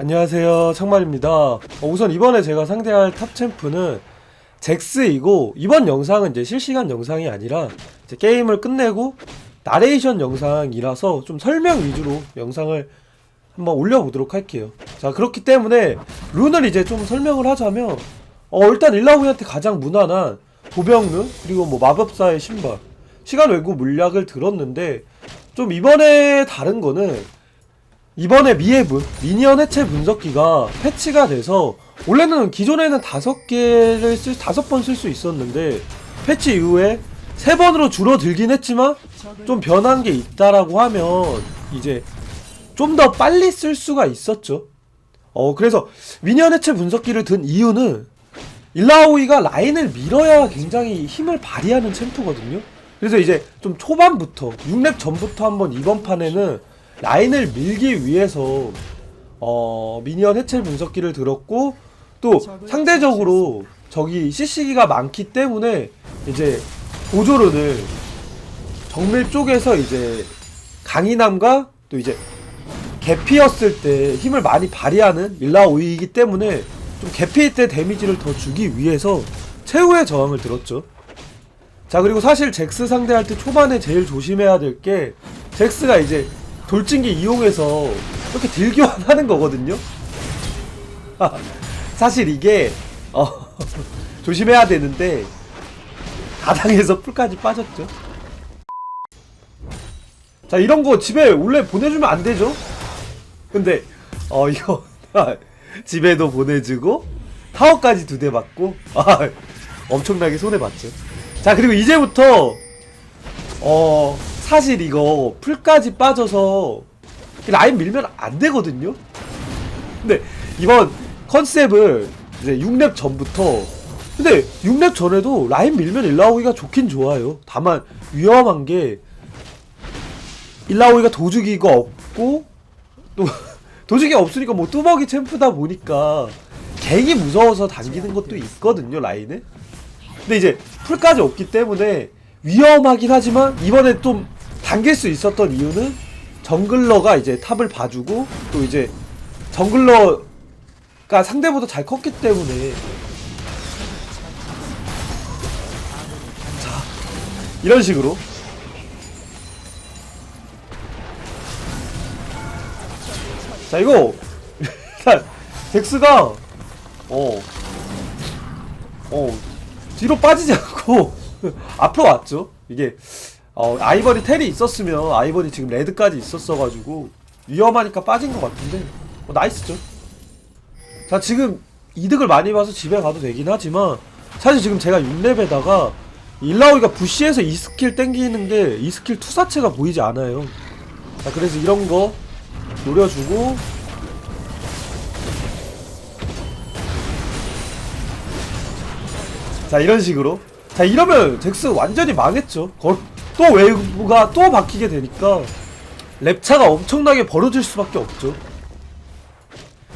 안녕하세요. 청말입니다. 어, 우선 이번에 제가 상대할 탑 챔프는 잭스이고 이번 영상은 이제 실시간 영상이 아니라 게임을 끝내고 나레이션 영상이라서 좀 설명 위주로 영상을 한번 올려보도록 할게요. 자 그렇기 때문에 룬을 이제 좀 설명을 하자면 어 일단 일라우이한테 가장 무난한 도병룬 그리고 뭐 마법사의 신발. 시간 외구 물약을 들었는데 좀 이번에 다른 거는 이번에 미해분 미니언 해체 분석기가 패치가 돼서 원래는 기존에는 다섯 개를 쓸 다섯 번 쓸 수 있었는데 패치 이후에 세 번으로 줄어들긴 했지만 좀 변한 게 있다라고 하면 이제 좀 더 빨리 쓸 수가 있었죠. 어 그래서 미니언 해체 분석기를 든 이유는 일라오이가 라인을 밀어야 굉장히 힘을 발휘하는 챔프거든요. 그래서 이제 좀 초반부터 6렙 전부터 한번 이번 판에는 라인을 밀기 위해서 어 미니언 해체 분석기를 들었고 또 상대적으로 저기 CC기가 많기 때문에 이제 보조론을 정밀 쪽에서 이제 강인함과 또 이제 개피였을 때 힘을 많이 발휘하는 일라오이이기 때문에 좀 개피일 때 데미지를 더 주기 위해서 최후의 저항을 들었죠. 자 그리고 사실 잭스 상대할 때 초반에 제일 조심해야 될 게 잭스가 이제 돌진기 이용해서 이렇게 딜교환하는 거거든요. 사실 이게 어, 조심해야 되는데 다당에서 풀까지 빠졌죠. 자 이런 거 집에 원래 보내주면 안 되죠. 근데 어 이거 집에도 보내주고 타워까지 두대 받고 아, 엄청나게 손해 봤죠. 자 그리고 이제부터 어 사실 이거 풀까지 빠져서 라인 밀면 안 되거든요. 근데 이번 컨셉을 이제 6렙 전부터 근데 6렙 전에도 라인 밀면 일라오기가 좋긴 좋아요. 다만 위험한 게 일라오이가 도주기가 없고 또 도주기가 없으니까 뭐 뚜벅이 챔프다 보니까 갱이 무서워서 당기는 것도 있거든요 라인에 근데 이제 풀까지 없기 때문에 위험하긴 하지만 이번에 좀 당길 수 있었던 이유는 정글러가 이제 탑을 봐주고 또 이제 정글러가 상대보다 잘 컸기 때문에. 자 이런 식으로. 자 이거. 일단 덱스가 어 어, 뒤로 빠지지 않고 앞으로 왔죠. 이게 어, 아이버리 텔이 있었으면 아이버리 지금 레드까지 있었어가지고 위험하니까 빠진 것 같은데 어, 나이스죠. 자 지금 이득을 많이 봐서 집에 가도 되긴 하지만 사실 지금 제가 6렙에다가 일라오이가 부시에서 이 스킬 땡기는 게이 스킬 투사체가 보이지 않아요. 자 그래서 이런 거 노려주고 자 이런 식으로 자 이러면 잭스 완전히 망했죠. 거- 또 웨이브가 또 바뀌게 되니까 랩차가 엄청나게 벌어질 수밖에 없죠.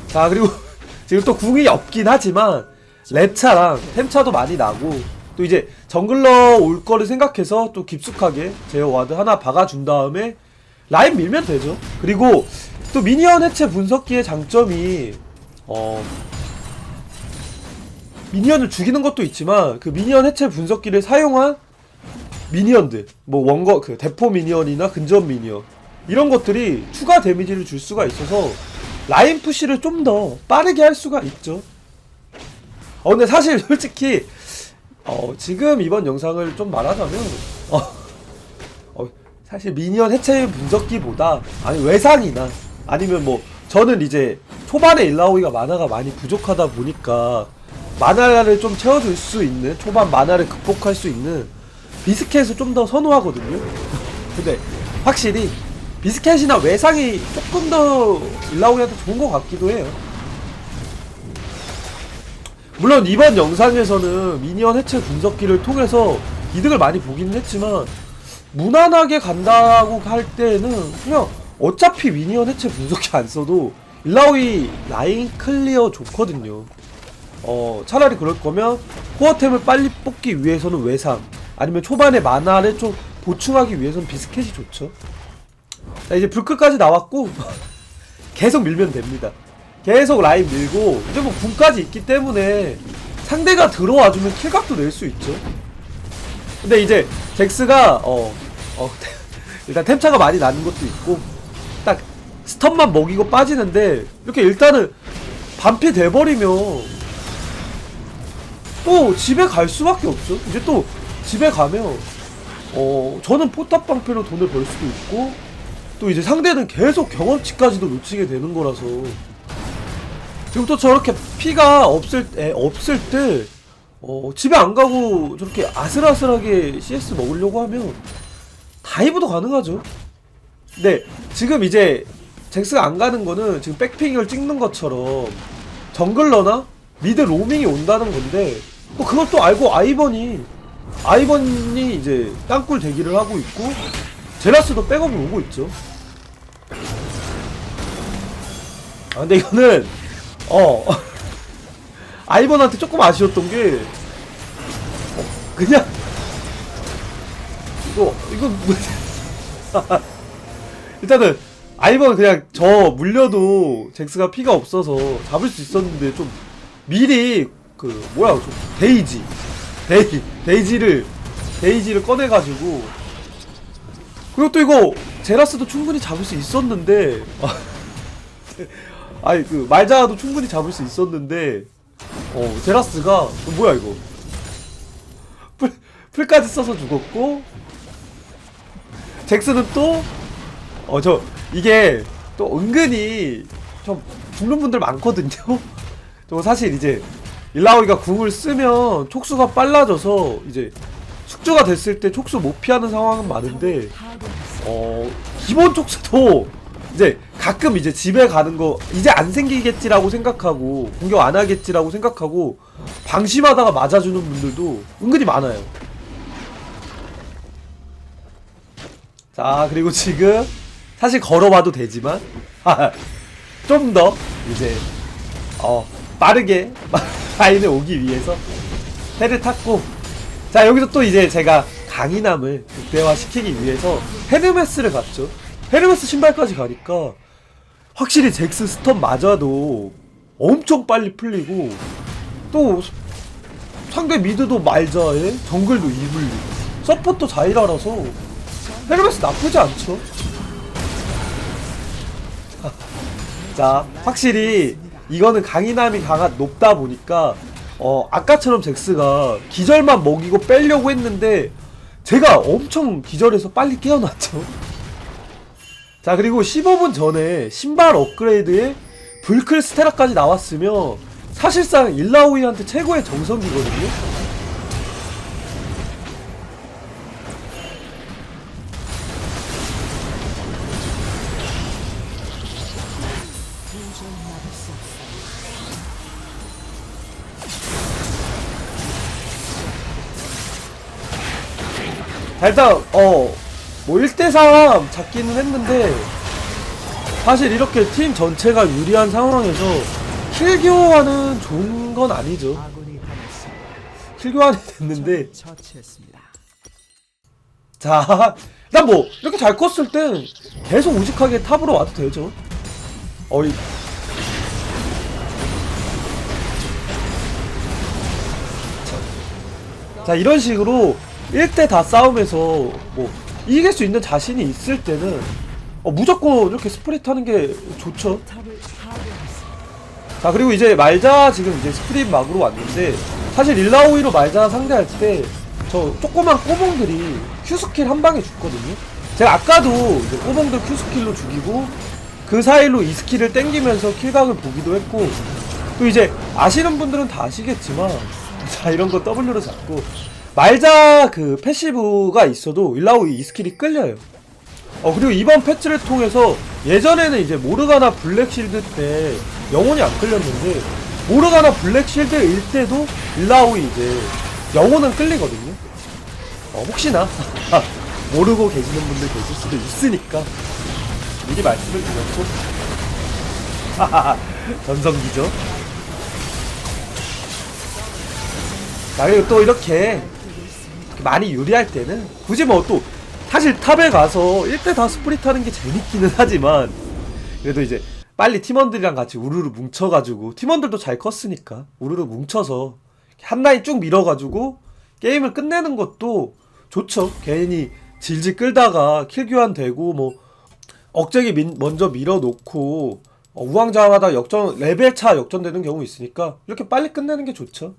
자 그리고 지금 또 궁이 없긴 하지만 랩차랑 템차도 많이 나고 또 이제 정글러 올 거를 생각해서 또 깊숙하게 제어 와드 하나 박아준 다음에 라인 밀면 되죠. 그리고 또 미니언 해체 분석기의 장점이 어 미니언을 죽이는 것도 있지만 그 미니언 해체 분석기를 사용한 미니언들 뭐 원거 그 대포 미니언이나 근접 미니언 이런 것들이 추가 데미지를 줄 수가 있어서 라인 푸시를 좀 더 빠르게 할 수가 있죠. 어 근데 사실 솔직히 어 지금 이번 영상을 좀 말하자면 어, 어 사실 미니언 해체 분석기보다 아니 외상이나 아니면 뭐 저는 이제 초반에 일라오이가 만화가 많이 부족하다 보니까 만화를 좀 채워줄 수 있는 초반 만화를 극복할 수 있는 비스켓을 좀 더 선호하거든요. 근데 확실히 비스켓이나 외상이 조금 더 일라오이한테 좋은 것 같기도 해요. 물론 이번 영상에서는 미니언 해체 분석기를 통해서 이득을 많이 보기는 했지만 무난하게 간다고 할 때는 그냥 어차피 미니언 해체 분석기 안 써도 일라오이 라인 클리어 좋거든요. 어 차라리 그럴 거면 코어템을 빨리 뽑기 위해서는 외상 아니면 초반에 만화를 좀 보충하기 위해서는 비스켓이 좋죠 자 이제 불끝까지 나왔고 계속 밀면 됩니다 계속 라인 밀고 이제 뭐 궁까지 있기 때문에 상대가 들어와주면 킬각도 낼 수 있죠. 근데 이제 잭스가 어, 어 일단 템차가 많이 나는 것도 있고 딱 스턴만 먹이고 빠지는데 이렇게 일단은 반피 돼버리면 또 집에 갈 수밖에 없죠. 이제 또 집에 가면 어 저는 포탑 방패로 돈을 벌 수도 있고 또 이제 상대는 계속 경험치까지도 놓치게 되는 거라서 지금 또 저렇게 피가 없을 때 없을 때 어, 집에 안 가고 저렇게 아슬아슬하게 CS 먹으려고 하면 다이브도 가능하죠. 근데 지금 이제 잭스가 안 가는 거는 지금 백핑을 찍는 것처럼 정글러나 미드 로밍이 온다는 건데 또 그걸 또 알고 아이번이 아이번이 이제 땅굴 대기를 하고 있고 제라스도 백업이 오고 있죠. 아 근데 이거는 어 아이번한테 조금 아쉬웠던 게 어, 그냥 이거 이거 뭐 일단은 아이번 그냥 저 물려도 잭스가 피가 없어서 잡을 수 있었는데 좀 미리 그 뭐야 저 데이지. 데이 데이지를 데이지를 꺼내가지고. 그리고 또 이거 제라스도 충분히 잡을 수 있었는데. 아니 그 말자도 충분히 잡을 수 있었는데. 어 제라스가 어, 뭐야 이거. 풀 풀까지 써서 죽었고. 잭스는 또어 저 이게 또 은근히 좀 죽는 분들 많거든요. 저 사실 이제 일라오이가 궁을 쓰면 촉수가 빨라져서 이제 숙주가 됐을 때 촉수 못 피하는 상황은 많은데 어 기본 촉수도 이제 가끔 이제 집에 가는 거 이제 안 생기겠지라고 생각하고 공격 안 하겠지라고 생각하고 방심하다가 맞아주는 분들도 은근히 많아요. 자 그리고 지금 사실 걸어봐도 되지만 좀 더 이제 어 빠르게 라인에 오기 위해서 해를 탔고 자 여기서 또 이제 제가 강인함을 극대화시키기 위해서 헤르메스를 갔죠. 헤르메스 신발까지 가니까 확실히 잭스 스턴 맞아도 엄청 빨리 풀리고 또 상대 미드도 말자에 정글도 이블리 서포터 자이라라서 헤르메스 나쁘지 않죠. 자, 확실히 이거는 강인함이 강한 높다 보니까 어 아까처럼 잭스가 기절만 먹이고 빼려고 했는데 제가 엄청 기절해서 빨리 깨어났죠. 자 그리고 15분 전에 신발 업그레이드에 불클 스테라까지 나왔으면 사실상 일라오이한테 최고의 정석이거든요. 자, 일단 어뭐 1대3 잡기는 했는데 사실 이렇게 팀 전체가 유리한 상황에서 킬 교환은 좋은 건 아니죠. 킬 교환이 됐는데. 자 일단 뭐 이렇게 잘 컸을 땐 계속 우직하게 탑으로 와도 되죠 어이 자, 자 이런 식으로 1대 다 싸움에서 뭐 이길 수 있는 자신이 있을 때는 어, 무조건 이렇게 스프릿 하는 게 좋죠. 자 그리고 이제 말자 지금 이제 스프릿 막으로 왔는데 사실 일라오이로 말자 상대할 때 저 조그만 꼬봉들이 Q 스킬 한 방에 죽거든요. 제가 아까도 이제 꼬봉들 Q 스킬로 죽이고 그 사이로 이 스킬을 땡기면서 킬각을 보기도 했고 또 이제 아시는 분들은 다 아시겠지만 자 이런 거 W로 잡고 말자 그 패시브가 있어도 일라오이 이 스킬이 끌려요. 어 그리고 이번 패치를 통해서 예전에는 이제 모르가나 블랙실드 때 영혼이 안 끌렸는데 모르가나 블랙실드일 때도 일라오이 이제 영혼은 끌리거든요. 어 혹시나 모르고 계시는 분들 계실 수도 있으니까 미리 말씀을 드렸고 전성기죠. 자 그리고 또 이렇게 이렇게 많이 유리할 때는 굳이 뭐 또 사실 탑에 가서 1대 다 스프릿 하는 게 재밌기는 하지만 그래도 이제 빨리 팀원들이랑 같이 우르르 뭉쳐가지고 팀원들도 잘 컸으니까 우르르 뭉쳐서 한 라인 쭉 밀어가지고 게임을 끝내는 것도 좋죠. 괜히 질질 끌다가 킬 교환되고 뭐 억제기 민- 먼저 밀어놓고 어, 우왕좌왕하다 역전 레벨 차 역전되는 경우 있으니까 이렇게 빨리 끝내는 게 좋죠.